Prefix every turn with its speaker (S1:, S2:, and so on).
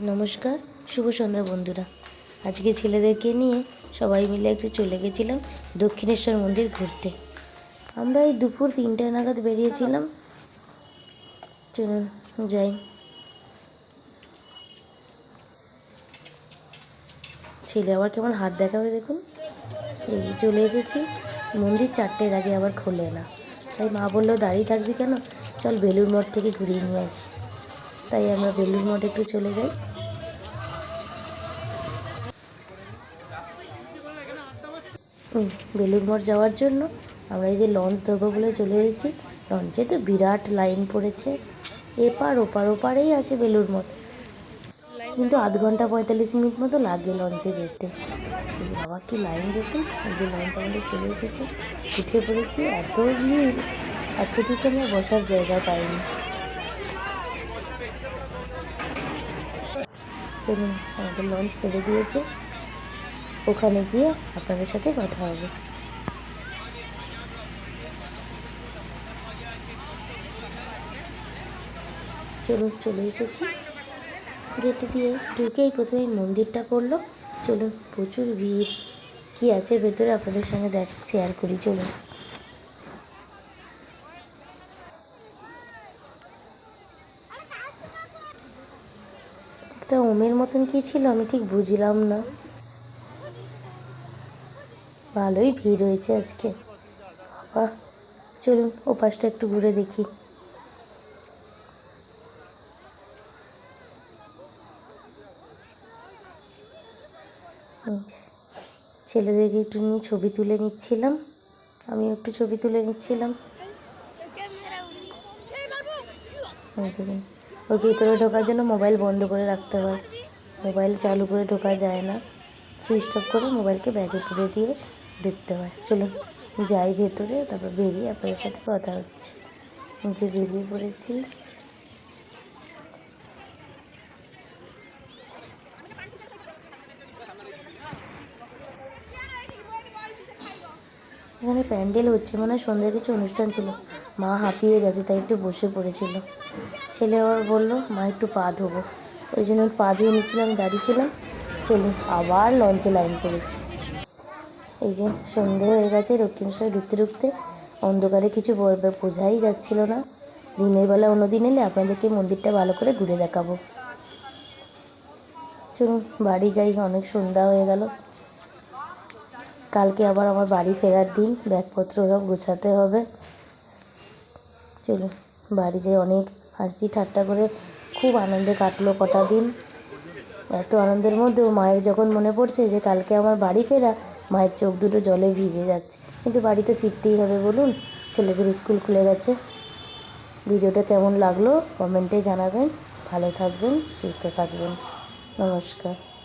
S1: নমস্কার, শুভ সন্ধ্যা বন্ধুরা। আজকে ছেলেদেরকে নিয়ে সবাই মিলে একটু চলে গেছিলাম দক্ষিণেশ্বর মন্দির ঘুরতে। আমরা এই দুপুর তিনটে নাগাদ বেরিয়েছিলাম। চলুন, যাই। ছেলে আবার কেমন হাত দেখাবে দেখুন। এই চলে এসেছি। মন্দির চারটের আগে আবার খোলে না। তাই মা বলল, দাঁড়িয়ে থাকবি কেন? চল বেলুর মঠ থেকে ঘুরিয়ে নিয়ে আসি। তাই আমরা বেলুর মঠ একটু চলে যাই। বেলুর মঠ যাওয়ার জন্য আমরা এই যে লঞ্চ ধরবো বলে চলে এসেছি। লঞ্চে তো বিরাট লাইন পড়েছে। এপার ওপার ওপারেই আছে বেলুর মঠ। কিন্তু আধ ঘণ্টা পঁয়তাল্লিশ মিনিট মতো লাগে লঞ্চে যেতে। বাবা, কি লাইন দেখুন। যে লঞ্চ আমাদের চলে এসেছে। উঠে পড়েছি। এত ভিড় এতটুকু আমরা বসার জায়গা পাইনি। চলুন, আমাদের লঞ্চ ছেড়ে দিয়েছে। ওখানে গিয়ে আপনাদের সাথে কথা হবে। চলুন, চলে এসেছি। গেট দিয়ে ঢুকেই প্রথমে মন্দিরটা পড়ল। চলুন, প্রচুর ভিড়। কি আছে ভেতরে আপনাদের সঙ্গে দেখ শেয়ার করি, চলুন। একটা ওমের মতন কি ছিল আমি ঠিক বুঝলাম না। ভালোই ভিড় হয়েছে আজকে। বাহ চলুন ও পাশটা একটু ঘুরে দেখি। ছেলেদেরকে একটু নিয়ে ছবি তুলে নিচ্ছিলাম। আমি একটু ছবি তুলে নিচ্ছিলাম। দেখুন ভিতরে ঢোকার জন্য মোবাইল বন্ধ করে রাখতে হয়। মোবাইল চালু করে ঢোকা যায় না। সুইচ অফ করে মোবাইলকে ব্যাগে তুলে দিয়ে ঢুকতে হয়। চলুন যাই ভেতরে, তারপর বেরিয়ে আপনাদের সাথে কথা হচ্ছে। নিচে বেরিয়ে পড়েছি। এখানে প্যান্ডেল হচ্ছে মানে সন্ধ্যায় কিছু অনুষ্ঠান ছিল। মা হাঁপিয়ে গেছে, তাই একটু বসে পড়েছিল। ছেলে আবার বলল, মা, একটু পা ধোবো। ওই জন্য পা ধুয়ে নিচ্ছিলাম দাঁড়িয়েছিলাম চলুন, আবার লঞ্চে লাইন পড়েছে এই যে সন্ধে হয়ে গেছে দক্ষিণেশ্বরে ঢুকতে ঢুকতে অন্ধকারে কিছু বোঝাই যাচ্ছিল না। দিনের বেলা অন্যদিন এলে আপনাদেরকে মন্দিরটা ভালো করে ঘুরে দেখাবো। চলুন, বাড়ি যাই, অনেক সন্ধ্যা হয়ে গেল। কালকে আবার আমার বাড়ি ফেরার দিন, ব্যাগপত্র সব গোছাতে হবে। চলুন, বাড়ি যাই অনেক হাসি ঠাট্টা করে খুব আনন্দে কাটলো কটা দিন। এত আনন্দের মধ্যেও মায়ের যখন মনে পড়ছে যে কালকে আমার বাড়ি ফেরা মায়ের চোখ দুটো জলে ভিজে যাচ্ছে। কিন্তু বাড়িতে ফিরতেই হবে বলুন, ছেলেদের স্কুল খুলে গেছে। ভিডিওটা কেমন লাগল কমেন্টে জানাবেন। ভালো থাকবেন, সুস্থ থাকবেন। নমস্কার।